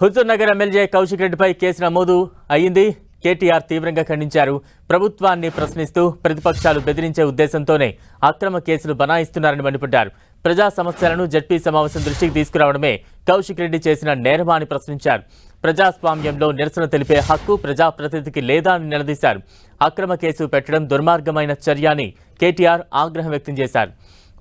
Huzur Nagar MLA Kaushik రెడ్డిపై case నమోదు అయింది. కేటీఆర్ తీవ్రంగా ఖండించారు. ప్రభుత్వాన్ని ప్రశ్నిస్తూ ప్రతిపక్షాలు బెదిరించే ఉద్దేశంతోనే అక్రమ కేసులు బనాయిస్తున్నారని మండిపడ్డారు. ప్రజా సమస్యలను జడ్పీ సమావేశం దృష్టికి తీసుకురావడమే కౌశిక్ రెడ్డి చేసిన నేరమా అని ప్రశ్నించారు. ప్రజాస్వామ్యంలో నిరసన తెలిపే హక్కు ప్రజాప్రతినిధికి లేదా అని నిలదీశారు. అక్రమ కేసు పెట్టడం దుర్మార్గమైన చర్య అని కేటీఆర్ ఆగ్రహం వ్యక్తం చేశారు.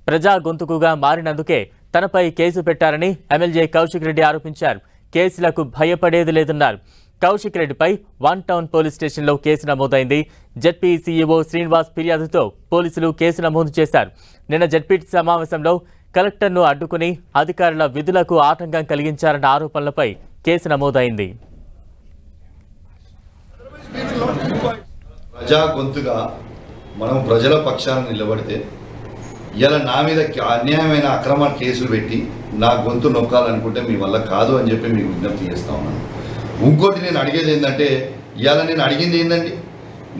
ప్రజా గొంతుకుగా మారినందుకే తనపై కేసు పెట్టారని ఎమ్మెల్యే కౌశిక్ రెడ్డి ఆరోపించారు. కేసులకు భయపడేది లేదన్నారు. కౌశిక్ రెడ్డిపై వన్ టౌన్ పోలీస్ స్టేషన్లో కేసు నమోదైంది. జడ్పీ సీఈఓ శ్రీనివాస్ ఫిర్యాదుతో పోలీసులు కేసు నమోదు చేశారు. నిన్న జడ్పీ సమావేశంలో కలెక్టర్ను అడ్డుకుని అధికారుల విధులకు ఆటంకం కలిగించారన్న ఆరోపణలపై కేసు నమోదైంది. ప్రజా గొంతుగా మనం ప్రజల పక్షాన నిలబడితే ఇలా నా మీద అన్యాయమైన అక్రమ కేసులు పెట్టి నా గొంతు నొక్కాలనుకుంటే మీ వల్ల కాదు అని చెప్పి మీకు విజ్ఞప్తి చేస్తా ఉన్నాను. ఇంకోటి నేను అడిగేది ఏంటంటే ఇవాళ నేను అడిగింది ఏంటండి?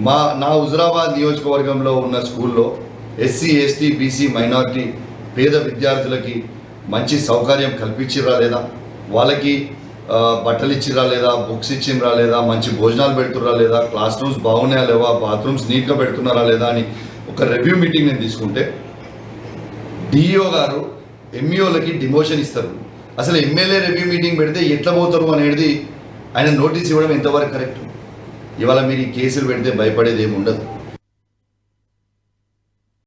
మా నా హుజరాబాద్ నియోజకవర్గంలో ఉన్న స్కూల్లో ఎస్సీ ఎస్టీ బీసీ మైనారిటీ పేద విద్యార్థులకి మంచి సౌకర్యం కల్పించిరా లేదా? వాళ్ళకి బట్టలు ఇచ్చిరా లేదా? బుక్స్ ఇచ్చిరా లేదా? మంచి భోజనాలు పెడుతురా లేదా? క్లాస్ రూమ్స్ బాగున్నాయా లేవా? బాత్రూమ్స్ నీట్గా పెడుతున్నారా లేదా అని ఒక రివ్యూ మీటింగ్ నేను తీసుకుంటే డిఈఓ గారు ఎంఈఓలకి డిమోషన్ ఇస్తారు. అసలు ఎమ్మెల్యే రివ్యూ మీటింగ్ పెడితే ఎట్లా పోతారు అనేది ఆయన నోటీస్ ఇవ్వడం ఎంతవరకు కరెక్ట్ ఇవాళ మీరు ఈ కేసులు పెడితే భయపడేది ఏమి ఉండదు.